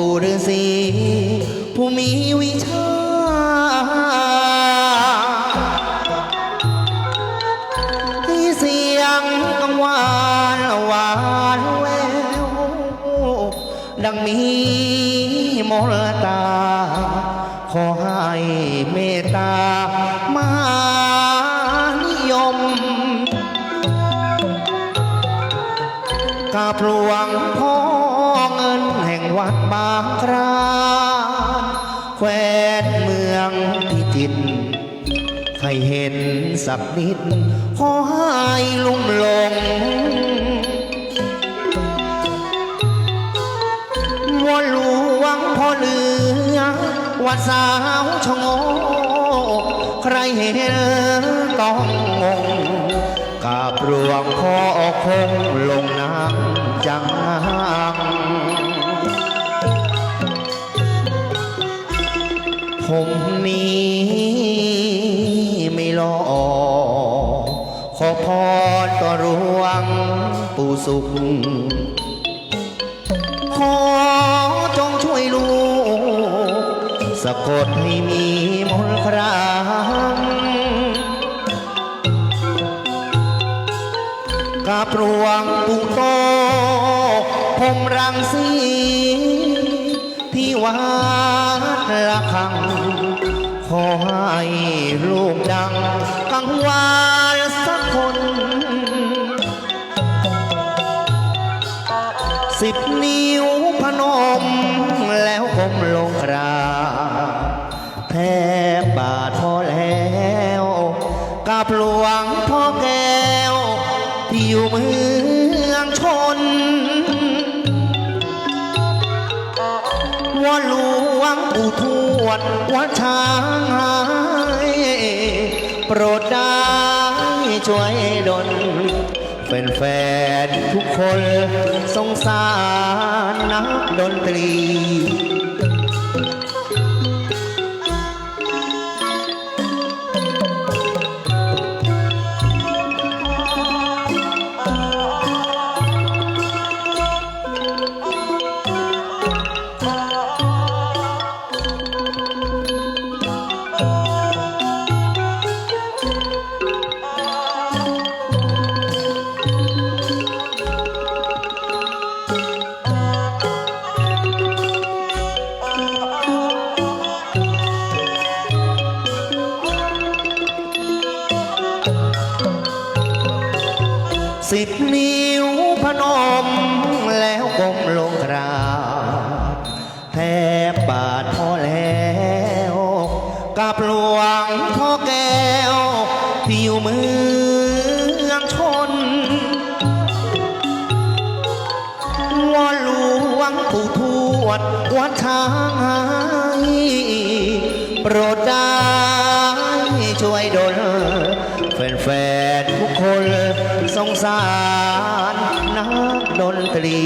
ปู่ฤาษีผู้มีวิชา ที่เสียงกังวานหวานแวว ดังมีมนตา ขอให้เมตตามานิยมกาพลวงพ่อ วัดบางครานแควนเมืองพิจิตรใครเห็นสักนิด ขอให้ลุ่มหลงวัวหลวงพ่อเหลือ วัดสาวชะโงใครเห็นต้องงงกาบรวงพ่อคงลงน้ รต่วงปู่สุข ขอจงช่วยลูกสะกดให้มีมนต์ครางกาปรวงปู่โตผมรังสีที่วัดละคัง ขอให้ลูกดังกังวาน วงพ่อแก้ว ที่อยู่เมืองชนว่าหลวงปู่ทวดวัดช้างหายโปรดได้ช่วยดลเป็นแฟนๆทุกคนสงสารนักดนตรี วดวัดช้างหายโปรดได้ช่วยดลแฟนๆทุกคนสงสารนักดนตรี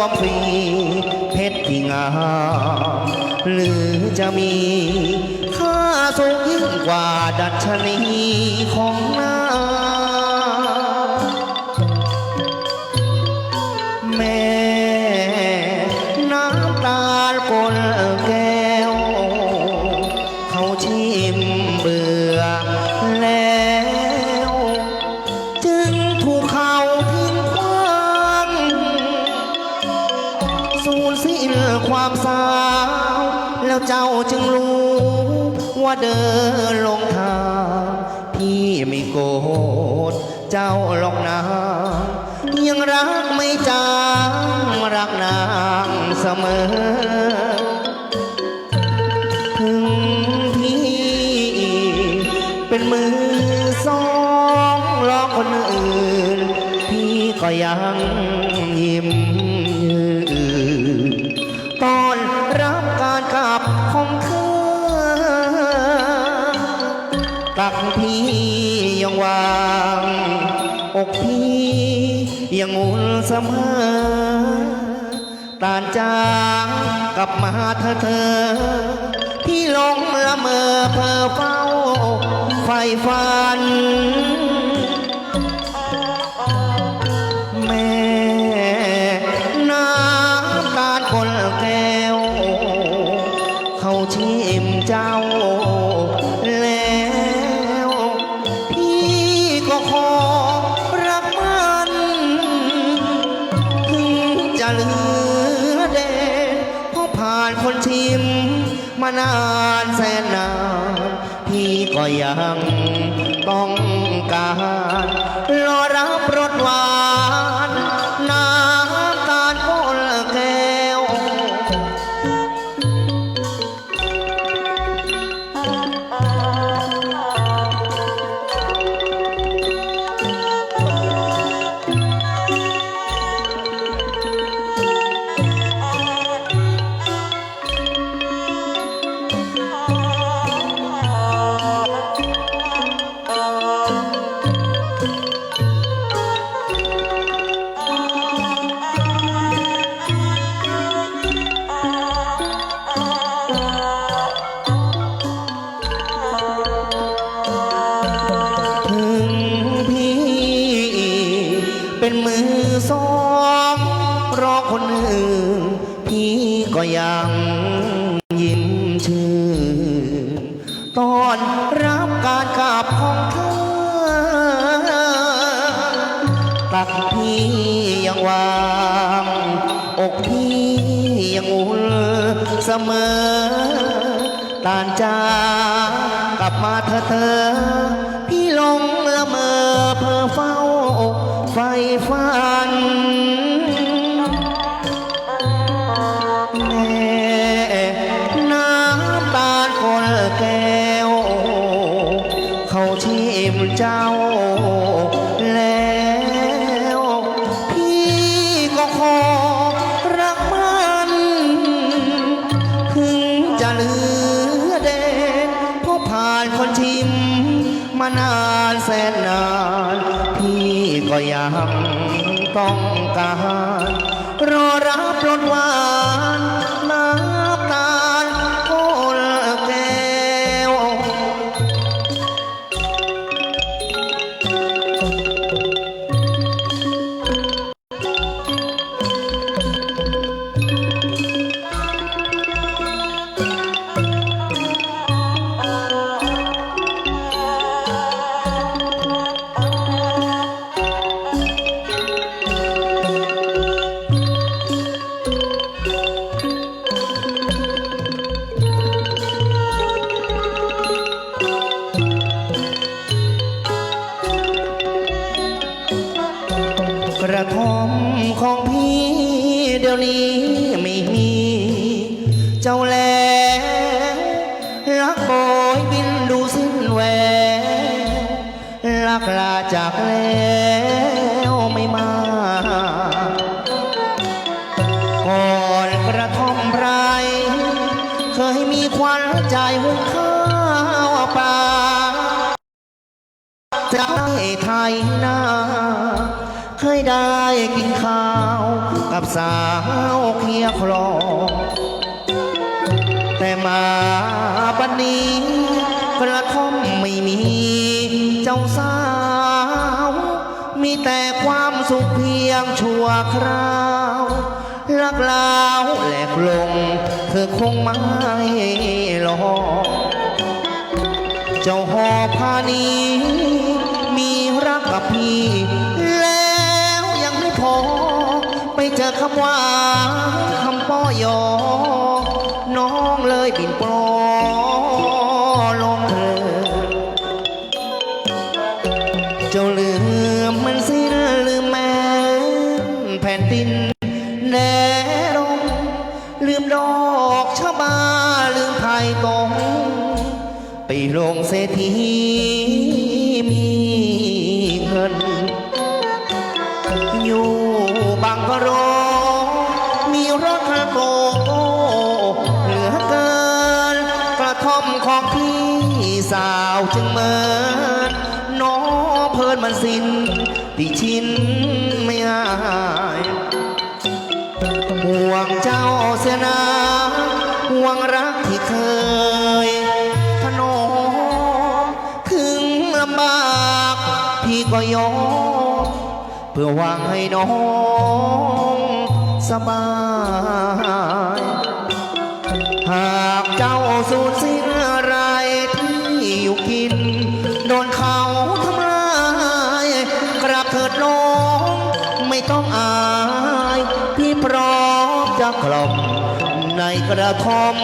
วมฟรีเพชรที่งามหรือจะมี ค่าสูงยิ่งกว่าดัชนีของนา ว่าเดินลงทางพี่ไม่โกรธเจ้าหรอกนะยังรักไม่จางรักนางเสมอ ถึงพี่เป็นมือสองรองคนอื่น พี่ก็ยังยิ้ม พี่ยังวางอกพี่ยังอุ่นเสมอตานจางกลับมาเธอเธอ พี่ลงละเมอเพ้อเฝ้าไฟฟัน ตักพี่ยังวางอกพี่ยังอุ่นเสมอตานจากลับมาเธอเธอ พี่หลงละเมอเพ้อเฝ้าไฟฟันแม่น้ำตาคนแก้วเขาชิมเจ้าาะผ่านคนชิม มานานแสนนาน พี่ก็ยังต้องการ รอรับรสหวาน ข้าวกับสาวเคียคลอแต่มาบันนี้กระท่อมไม่มี เจ้าสาว มีแต่ความสุขเพียงชั่วคราวรักลาวแหลกลง เธอคงไม่หลอกเจ้าหอพานีมีรักกับพี่ ไปเจอคำว่าคำป้อยอ น้องเลยบินปลอลงเธอเจ้าลืมมันสิ้นลืมแม่แผ่นดินแนรงลืมดอกชะบาลืมไผ่ตรงไปลงเศรษฐี สิ้นติชินไม่อายห่วงเจ้าเสียนาห่วงรักที่เคยถนอมถึงลำบากพี่ก็ยอมเพื่อวังให้น้องสบาย หากเจ้าสูญสิ้น ต้องอายพี่พร้อมจะกล่อมในกระท่อม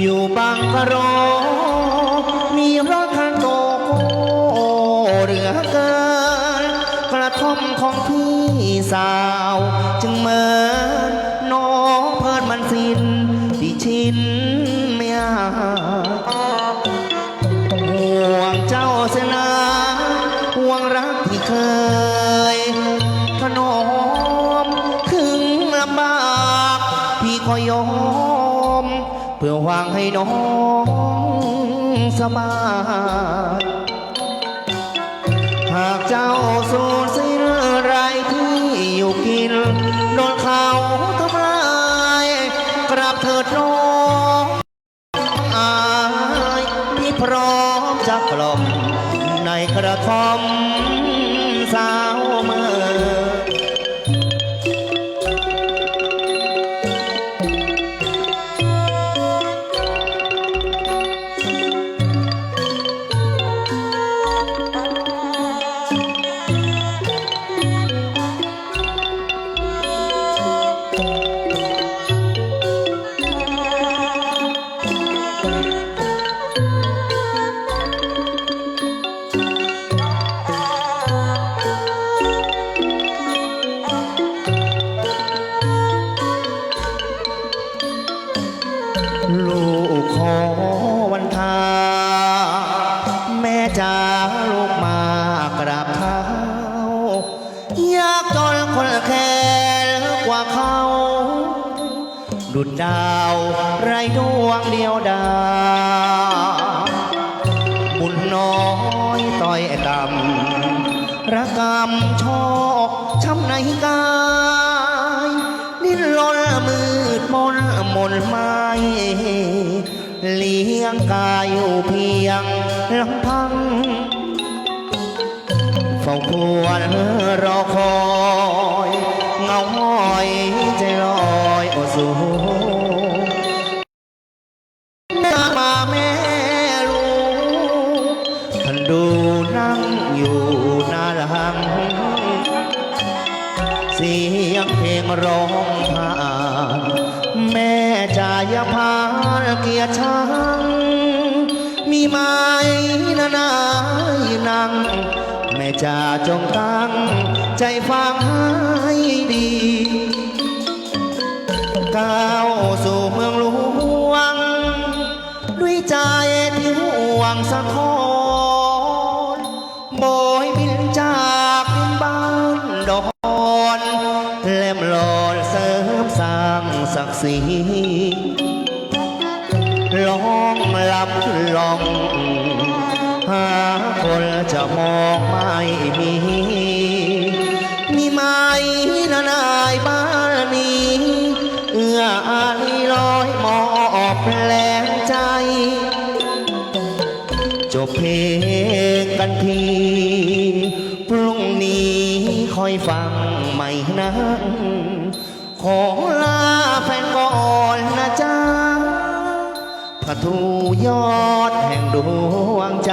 อยู่บางกะโร มีรถคันโตโกเหลือเกิน กระท่อมของพี่สาว วางให้น้องสบาย เฝ้าควรรอคอย วงสะท้อนโบยบินจากดินบ้านดอนเล่มหลอนเสริมสร้างศักดิ์ศรีลองหลับลอง หาคนจะมองไม่ เพลงกันทีพรุ่งนี้คอยฟังใหม่นะขอลาแฟนก่อนนะจ๊ะพระทูยอดแห่งดวงใจ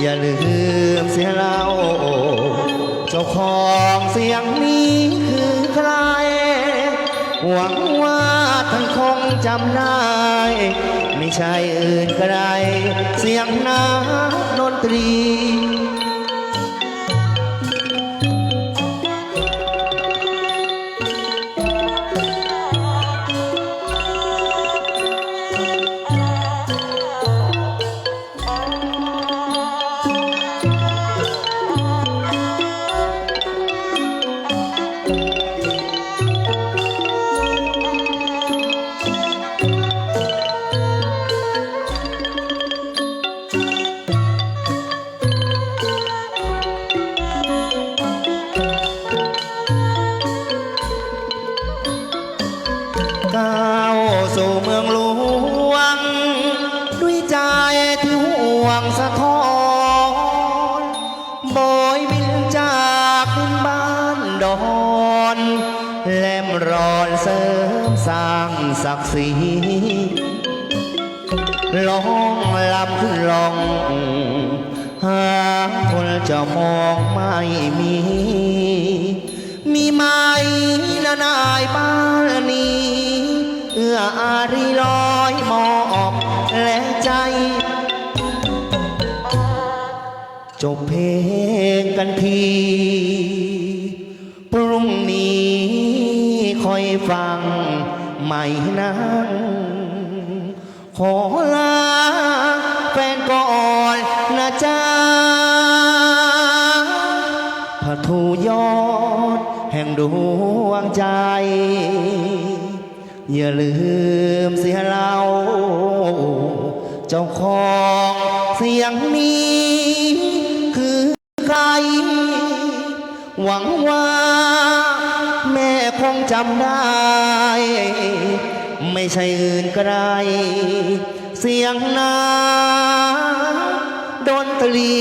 อย่าลืมเสียเราเจ้าของเสียงนี้คือใคร หวังว่าท่านคงจำได้ ไม่ใช่อื่นใครเสียงน้ำดนตรี หาคนจะมองไม่มี มีไหมนะนายบ้านนี้ เอื้ออารีลอยมอบและใจ จบเพลงกันทีพรุ่งนี้คอยฟังใหม่นั้นขอลา อย่าลืมเสียเรา เจ้าของเสียงนี้ คือใคร หวังว่า แม่คงจำได้ ไม่ใช่อื่นไกลเสียงนาดนตรี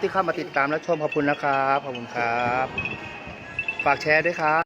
ที่เข้ามาติดตามและชมขอบคุณนะครับขอบคุณครับ ฝากแชร์ด้วยครับ